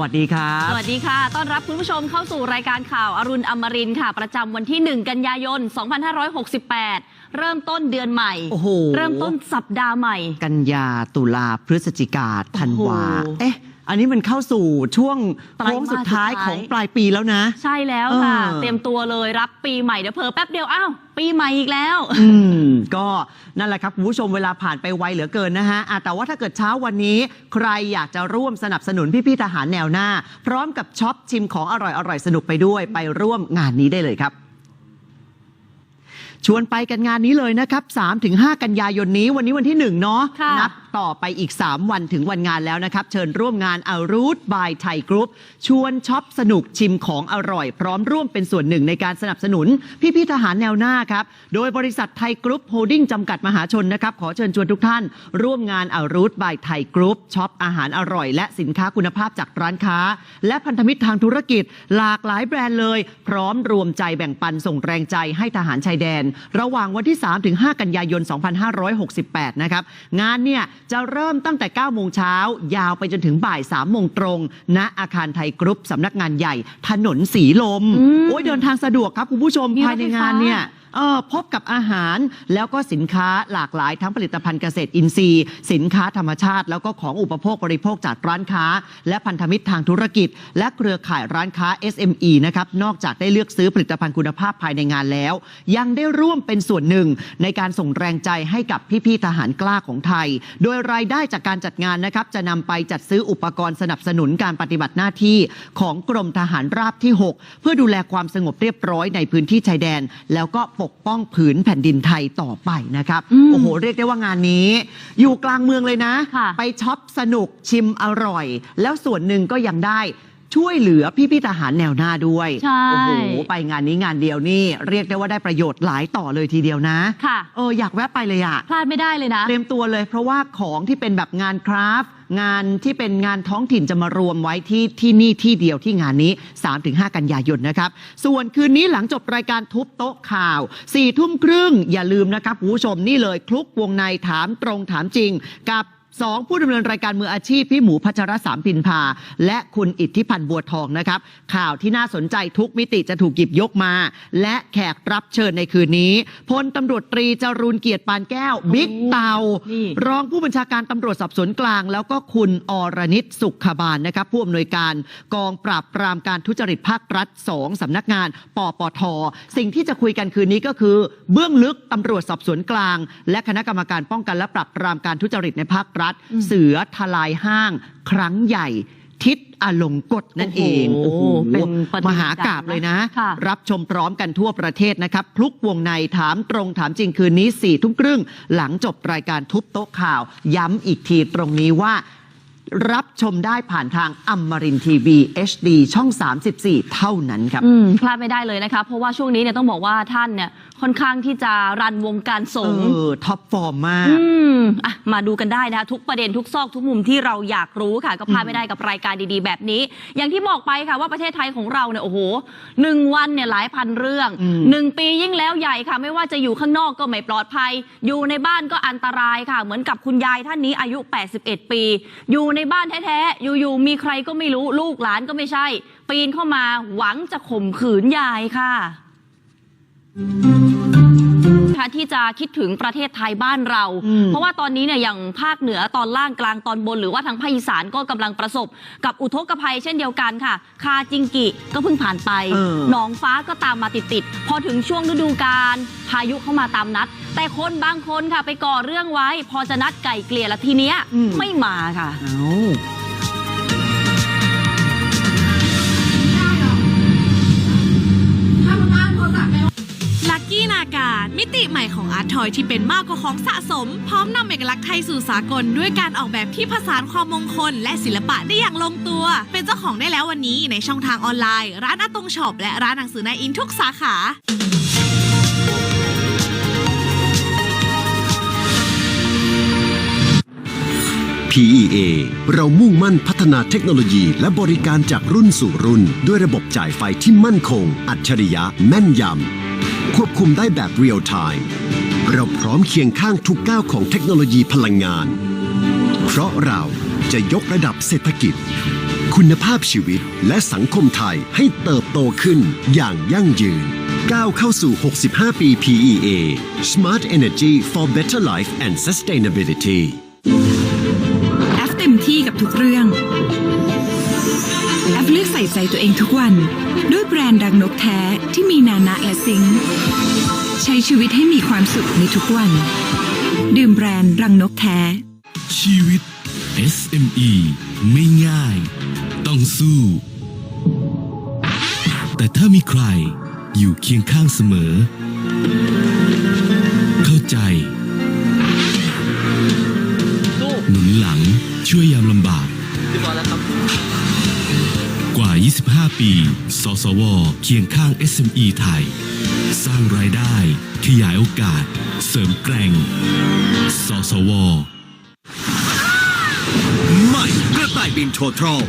วัสดีครับ สวัสดีค่ะ ต้อนรับคุณผู้ชมเข้าสู่รายการข่าวอรุณอมรินทร์ค่ะ ประจำวันที่ 1 กันยายน 2568 เริ่มต้นเดือนใหม่ โอ้โห เริ่มต้นสัปดาห์ใหม่ กันยาตุลาพฤศจิกาธันวาโอ้โหเอ๊ะ อันนี้มันเข้าสู่ช่วงไตรมาสโค้งสุดท้ายสุดท้ายของปลายปีแล้วนะ ใช่แล้วค่ะเออเตรียมตัวเลยรับปีใหม่เดี๋ยวเพอแป๊บเดียวอ้าวปีใหม่อีกแล้ว อืม ก็นั่นแหละครับคุณผู้ชมเวลาผ่านไปไวเหลือเกินนะฮะอะแต่ว่าถ้าเกิดเช้าวันนี้ใครอยากจะร่วมสนับสนุนพี่ๆทหารแนวหน้า พร้อมกับช็อปชิมของอร่อยๆสนุกไปด้วยไปร่วมงานนี้ได้เลยครับชวนไปกันงานนี้เลยนะครับ 3-5 กันยายนนี้ วันนี้วันที่ 1 เนาะค่ะนับต่อไปอีก 3 วันถึงวันงานแล้วนะครับ เชิญร่วมงานอารูทบายไทยกรุ๊ปชวนช็อปสนุกชิมของอร่อย พร้อมร่วมเป็นส่วนหนึ่งในการสนับสนุน พี่ๆทหารแนวหน้าครับ โดยบริษัทไทยกรุ๊ปโฮลดิ้งจำกัดมหาชนนะครับ ขอเชิญชวนทุกท่าน ร่วมงานอารูทบายไทยกรุ๊ปช็อปอาหารอร่อย และสินค้าคุณภาพจากร้านค้า และพันธมิตรทางธุรกิจ หลากหลายแบรนด์เลย พร้อมรวมใจแบ่งปันส่งแรงใจให้ทหารชายแดน ระหว่างวันที่ 3-5 กันยายน 2568 นะครับงานเนี่ย จะเริ่มตั้งแต่ 9 โมงเช้ายาวไปจนถึงบ่าย 3 โมงตรงณอาคารไทยกรุ๊ปสำนักงานใหญ่ ถนนสีลมอืมโอ้ยเดินทางสะดวกครับคุณผู้ชมมีรถภายในงานไฟฟ้า เนี่ย เออพบกับอาหารแล้วก็สินค้าหลากหลายทั้งผลิตภัณฑ์เกษตรอินทรีย์ สินค้าธรรมชาติ แล้วก็ของอุปโภคบริโภคจากร้านค้า และพันธมิตรทางธุรกิจ และเครือข่ายร้านค้า SME นะครับนอกจากได้เลือกซื้อผลิตภัณฑ์คุณภาพภายในงานแล้ว ยังได้ร่วมเป็นส่วนหนึ่งในการส่งแรงใจให้กับพี่ๆทหารกล้าของไทย โดยรายได้จากการจัดงานนะครับจะนำไปจัดซื้ออุปกรณ์สนับสนุนการปฏิบัติหน้าที่ของกรมทหารราบที่ 6 เพื่อดูแลความสงบเรียบร้อยในพื้นที่ชายแดน แล้วก็ปกป้องผืนแผ่นดินไทยต่อไปนะครับ อืมโอ้โห เรียกได้ว่างานนี้ อยู่กลางเมืองเลยนะ ค่ะ ไปช็อปสนุกชิมอร่อย แล้วส่วนหนึ่งก็ยังได้ ช่วยเหลือพี่ๆทหารแนวหน้าด้วยใช่โอ้โหไปงานนี้งานเดียวนี่ เรียกได้ว่าได้ประโยชน์หลายต่อเลยทีเดียวนะค่ะ เอออยากแวะไปเลยอะพลาดไม่ได้เลยนะ เตรียมตัวเลยเพราะว่าของที่เป็นแบบงานคราฟต์งานที่เป็นงานท้องถิ่นจะมารวมไว้ที่ที่นี่ที่เดียวที่งานนี้ 3-5 กันยายนนะครับ ส่วนคืนนี้หลังจบรายการทุบโต๊ะข่าว4ทุ่มครึ่งอย่าลืมนะครับคุณผู้ชมนี่เลยคลุกวงในถามตรงถามจริงกับ สองผู้ดำเนินรายการมืออาชีพ พี่หมูพัชรสามพินพา และคุณอิทธิพันธ์บัวทองนะครับ ข่าวที่น่าสนใจทุกมิติจะถูกหยิบยกมา และแขกรับเชิญในคืนนี้พลตำรวจตรีจรูนเกียรติปานแก้ว บิ๊กเตานี่รองผู้บัญชาการตำรวจสอบสวนกลาง แล้วก็คุณอรนิตสุขบาลนะครับผู้อำนวยการกองปราบปรามการทุจริตภาครัฐ 2สำนักงานปปท สิ่งที่จะคุยกันคืนนี้ก็คือ เบื้องลึกตำรวจสอบสวนกลาง และคณะกรรมการป้องกันและปราบปรามการทุจริตในภาครัฐอืมเสือทลายห้าง ครั้งใหญ่ ทิศอลงกฎนั่นเองโอ้โหเป็นปฏิมบัติหากาบเลยนะค่ะรับชมพร้อมกันทั่วประเทศนะครับพลุกวงในถามตรงถามจริงคืนนี้4ี่ทุ่มครึ่ง หลังจบรายการทุบโต๊ะข่าว ย้ำอีกทีตรงนี้ว่า รับชมได้ผ่านทางอมรินทีวี HD ช่อง 34 เท่านั้นครับ อืมพลาดไม่ได้เลยนะคะ เพราะว่าช่วงนี้เนี่ยต้องบอกว่าท่านเนี่ยค่อนข้างที่จะรันวงการสเองฆ์ อ ท็อปฟอร์มมาก อืมอะมาดูกันได้นะคะทุกประเด็นทุกซอกทุกมุมที่เราอยากรู้ค่ะ ก็พลาดไม่ได้กับรายการดีๆ แบบนี้ อย่างที่บอกไปค่ะว่าประเทศไทยของเราเนี่ยโอ้โหหนึ่งวันเนี่ยหลายพันเรื่องอืม หนึ่งปียิ่งแล้วใหญ่ค่ะ ไม่ว่าจะอยู่ข้างนอกก็ไม่ปลอดภัย อยู่ในบ้านก็อันตรายค่ะ เหมือนกับคุณยายท่านนี้อายุ 81 ปี อยู่ในในบ้านแท้ๆ อยู่ๆ มีใครก็ไม่รู้ลูกหลานก็ไม่ใช่ ปีนเข้ามาหวังจะข่มขืนยายค่ะนะคะ ที่จะคิดถึงประเทศไทยบ้านเราอืมเพราะว่าตอนนี้เนี่ยอย่างภาคเหนือตอนล่างกลางตอนบน หรือว่าทางภาคอีสานก็กำลังประสบ กับอุทกภัยเช่นเดียวกันค่ะ คาจิงกิก็เพิ่งผ่านไปเออหนองฟ้าก็ตามมาติดๆพอถึงช่วงฤดูกาลพายุเข้ามาตามนัด แต่คนบางคนค่ะไปก่อเรื่องไว้ พอจะนัดไก่เกลี่ยแล้วทีเนี้ยอืมไม่มาค่ะ การ มิติใหม่ของอาร์ตทอยที่เป็นมากกว่าของสะสม พร้อมนำเอกลักษณ์ไทยสู่สากล ด้วยการออกแบบที่ผสานความมงคล และศิลปะได้อย่างลงตัว เป็นเจ้าของได้แล้ววันนี้ในช่องทางออนไลน์ ร้านอาตงช็อปและร้านหนังสือนายอินทุกสาขา PEA เรามุ่งมั่นพัฒนาเทคโนโลยีและบริการจากรุ่นสู่รุ่น ด้วยระบบจ่ายไฟที่มั่นคง อัจฉริยะแม่นยำ ควบคุมได้แบบเรียลไทม์เราพร้อมเคียงข้างทุกก้าวของเทคโนโลยีพลังงาน เพราะเราจะยกระดับเศรษฐกิจ คุณภาพชีวิตและสังคมไทยให้เติบโตขึ้นอย่างยั่งยืน ก้าวเข้าสู่ 65 ปี PEA Smart Energy for Better Life and Sustainability แอฟเต็มที่กับทุกเรื่อง ส่ใจตัวเองทุกวัน ด้วยแบรนด์รังนกแท้ที่มีนานะและซิงค์ใช้ชีวิตให้มีความสุขในทุกวัน ดื่มแบรนด์รังนกแท้ ชีวิต SME ไม่ง่าย ต้องสู้ แต่ถ้ามีใครอยู่เคียงข้างเสมอ เข้าใจ หนุนหลังช่วยยามลำบากกว่า 25 ปี สสว เคียงข้าง SME ไทย สร้างรายได้ ขยายโอกาส เสริมแกร่ง สสว ใหม่กระต่ายบินโททรล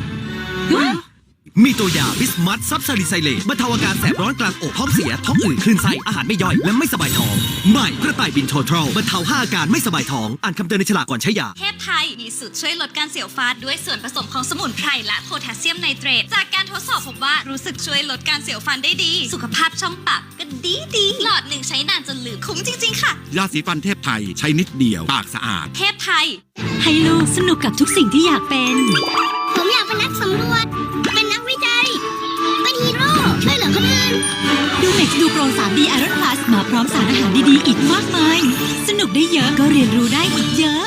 มีตัวยาบิสมัตซับซาริไซเลตบรรเทาอาการแสบร้อนกลางอกท้องเสีย ท้องอืดคลื่นไส้อาหารไม่ย่อย และไม่สบายท้อง ใหม่กระต่ายบินโททรลบรรเทาห้าอาการไม่สบายท้อง อ่านคำเตือนในฉลากก่อนใช้ยา เทพไทย มีสูตรช่วยลดการเสียวฟาดด้วยส่วนผสมของสมุนไพรและโพแทสเซียมไนเตรต จากการทดสอบพบว่ารู้สึกช่วยลดการเสียวฟันได้ดี สุขภาพช่องปากก็ดีดีหลอดหนึ่งใช้นานจนลืมคุ้มจริง ๆ ค่ะ ยาสีฟันเทพไทยใช้นิดเดียวปากสะอาด เทพไทย ให้ลูกสนุกกับทุกสิ่งที่อยากเป็น ผมอยากเป็นนักสำรวจ ดูเม็กซ์ดูโปร 3D Iron Plus มาพร้อมสารอาหารดี ๆ อีกมากมาย สนุกได้เยอะก็เรียนรู้ได้อีกเยอะ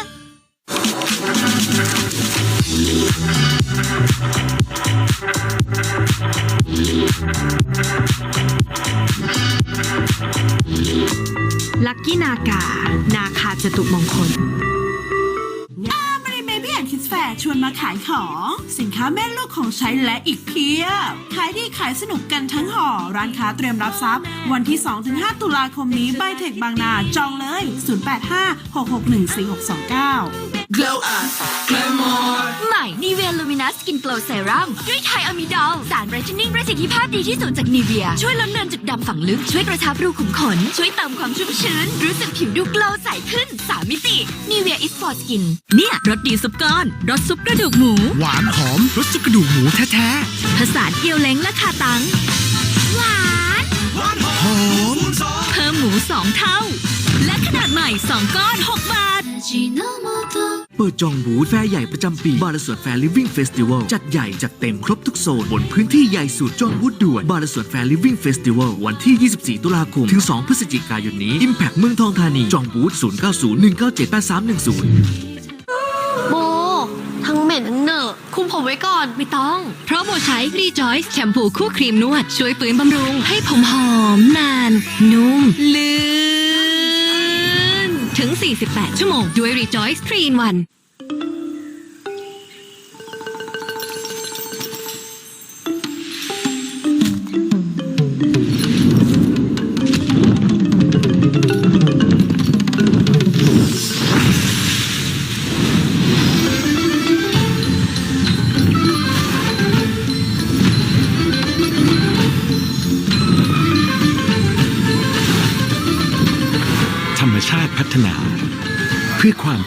ลัคกี้นากา นาคาจตุมงคล ชวนมาขายของ สินค้าแม่ลูกของใช้และอีกเพียบ ขายดีขายสนุกกันทั้งหอร้านค้าเตรียมรับทรัพย์ วันที่ 2-5 ตุลาคมนี้บเทคบางนาจองเลย 0856614629 Glow Up Glamour ใหม่ Nivea Luminous Skin Glow Serum ด้วยไทอะมิดอลสารไบรท์เทนนิ่งประสิทธิภาพดีที่สุดจาก Nivea ช่วยลดเลือนจุดดำฝังลึก ช่วยกระชับรูขุมขน ช่วยเติมความชุ่มชื้น รู้สึกผิวดูโกลว์ใสขึ้น3มิติ Nivea is for skin เนี่ยรสดีซุปก้อนรสซุปกระดูกหมู หวานหอมรสซุปกระดูกหมูแท้ผสานเกี๊ยวเล้งและคาตังหวานๆหอมเพิ่มหมู2เท่า และขนาดใหม่2ก้อน6บาทเปิดจองบูธแฟร์ใหญ่ประจำปีบาร์สวนแฟร์ลิฟวิ่งเฟสติวัลจัดใหญ่จัดเต็มครบทุกโซน บนพื้นที่ใหญ่สุดจองบูธด่วนบาร์สวนแฟร์ลิฟวิ่งเฟสติวัลวันที่ 24 ตุลาคม ถึง 2 พฤศจิกายนนี้ Impact เมืองทองธานีจองบูธ0901978310โบทั้งเหม็นทั้งเหนอะคุมผมไว้ก่อนไม่ต้อง เพราะโบใช้รีจอยส์แชมพูคู่ครีมนวด ช่วยฟื้นบำรุง ให้ผมหอมนาน นุ่ม ลื่น ถึง 48 ชั่วโมง ด้วยรีจอยส์ทรีนวัน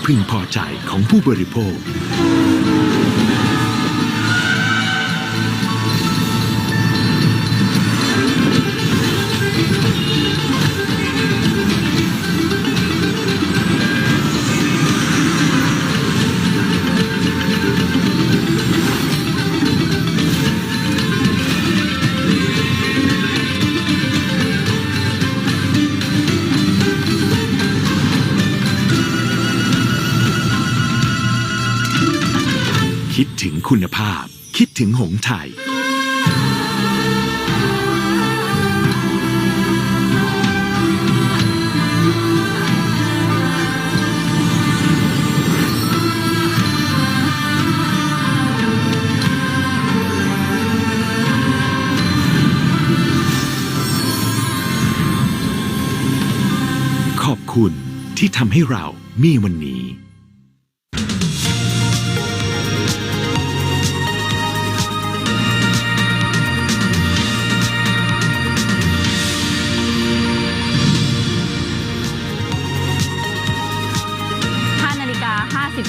พึงพอใจของผู้บริโภค คิดถึงคุณภาพ คิดถึงหงส์ไทย ขอบคุณที่ทำให้เรามีวันนี้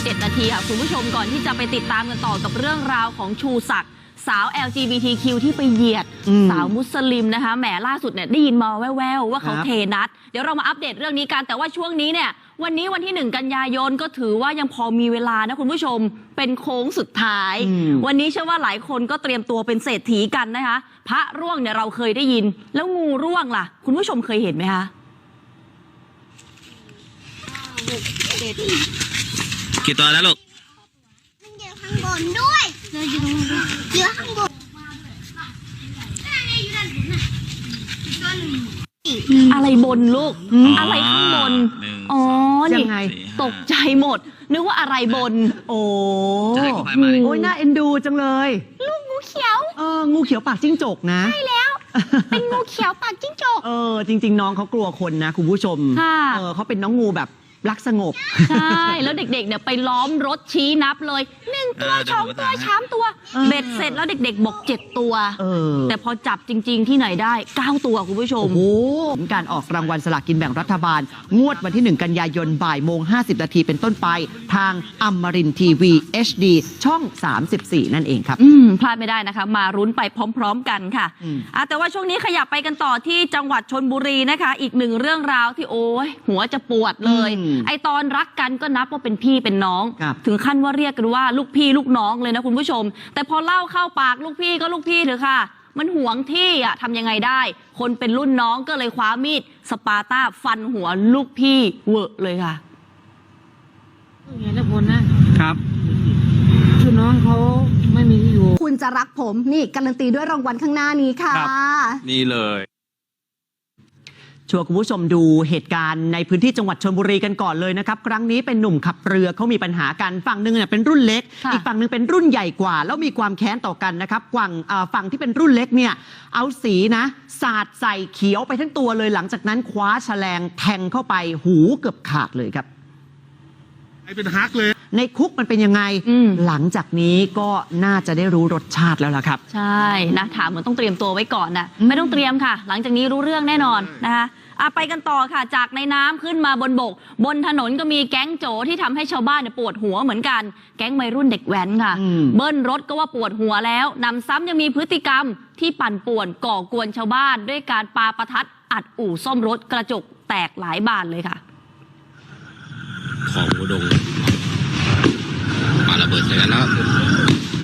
5นาฬิกา57นาทีค่ะคุณผู้ชมก่อนที่จะไปติดตามกันต่อกับเรื่องราวของชูศักดิ์สาว LGBTQ ที่ไปเหยียดอืมสาวมุสลิมนะคะแหมล่าสุดเนี่ยได้ยินมาแว่วๆ ว่าเขาครับเทนัด เดี๋ยวเรามาอัปเดตเรื่องนี้กัน แต่ว่าช่วงนี้เนี่ยวันนี้วันที่ 1 กันยายนก็ถือว่ายังพอมีเวลานะคุณผู้ชมเป็นโค้งสุดท้ายอืมวันนี้เชื่อว่าหลายคนก็เตรียมตัวเป็นเศรษฐีกันนะคะ พระร่วงเนี่ยเราเคยได้ยิน แล้วงูร่วงล่ะ คุณผู้ชมเคยเห็นไหมคะ กี่ตัวแล้วลูกมันเยอะข้างบนด้วยเยอะข้างบนอะไรบนลูกอะไรข้างบนอ๋อ นี่ ยังไงตกใจหมด นึกว่าอะไรบน โอ้จะให้กูไปไหมโอ้ยน่าเอ็นดูจังเลย ลูกงูเขียว เออ งูเขียวปากจิ้งจกนะ ใช่แล้ว เป็นงูเขียวปากจิ้งจก เออ จริง ๆ น้องเขากลัวคนนะ คุณผู้ชม ค่ะ เออเขาเป็นน้องงูแบบ รักสงบ ใช่ แล้วเด็กๆเนี่ยไปล้อมรถชี้นับเลยหนึ่งตัวเออเดี๋สยวองผมตัวตามให้สามตัวเออเบ็ดเสร็จแล้วเด็กๆบอกเจ็ดตัว เออ แต่พอจับจริง ๆ ที่ไหนได้เก้าตัวคุณผู้ชม โอ้โหการออกรางวัลสลากกินแบ่งรัฐบาล งวดวันที่ 1 กันยายนบ่ายโมง 50 นาทีเป็นต้นไป ทางอมรินทีวี HD ช่อง 34 นั่นเองครับ อืมพลาดไม่ได้นะคะ มารุ้นไปพร้อม ๆ กันค่ะอืม อะ แต่ว่าช่วงนี้ขยับไปกันต่อที่จังหวัดชนบุรีนะคะ อีกหนึ่งเรื่องราวที่โอ้ยหัวจะปวดเลย อืมไอตอนรักกันก็นับว่าเป็นพี่เป็นน้องครับถึงขั้นว่าเรียกกันว่าลูกพี่ลูกน้องเลยนะคุณผู้ชม แต่พอเล่าเข้าปากลูกพี่ก็ลูกพี่เถอะค่ะ มันหวงที่อะทำยังไงได้ คนเป็นรุ่นน้องก็เลยคว้ามีด สปาต้าฟันหัวลูกพี่เวอะเลยค่ะครับคือน้องเขาไม่มีที่อยู่ คุณจะรักผมนี่การันตีด้วยรางวัลข้างหน้านี้ค่ะครับนี่เลย ชวนคุณผู้ชมดูเหตุการณ์ในพื้นที่จังหวัดชลบุรีกันก่อนเลยนะครับครั้งนี้เป็นหนุ่มขับเรือเขามีปัญหากันฝั่งหนึ่งเนี่ยเป็นรุ่นเล็ก ค่ะอีกฝั่งหนึ่งเป็นรุ่นใหญ่กว่า แล้วมีความแค้นต่อกันนะครับฝั่งเอ่อฝั่งที่เป็นรุ่นเล็กเนี่ยเอาสีนะ สาดใส่เขียวไปทั้งตัวเลยหลังจากนั้นคว้าแฉลงแทงเข้าไปหูเกือบขาดเลยครับเป็นฮักเลย ในคุกมันเป็นยังไง อืม หลังจากนี้ก็น่าจะได้รู้รสชาติแล้วล่ะครับ ใช่นะถามเหมือนต้องเตรียมตัวไว้ก่อนนะไม่ต้องเตรียมค่ะ หลังจากนี้รู้เรื่องแน่นอนนะคะอะไปกันต่อค่ะ จากในน้ำขึ้นมาบนบก บนถนนก็มีแก๊งโจที่ทำให้ชาวบ้านเนี่ยปวดหัวเหมือนกัน แก๊งวัยรุ่นเด็กแว้นค่ะ อืม เบิ้ลรถก็ว่าปวดหัวแล้วนำซ้ำยังมีพฤติกรรมที่ปั่นป่วนก่อกวนชาวบ้าน ด้วยการปาประทัดอัดอู่ซ่อมรถกระจกแตกหลายบานเลยค่ะ ของอุดง ปาระ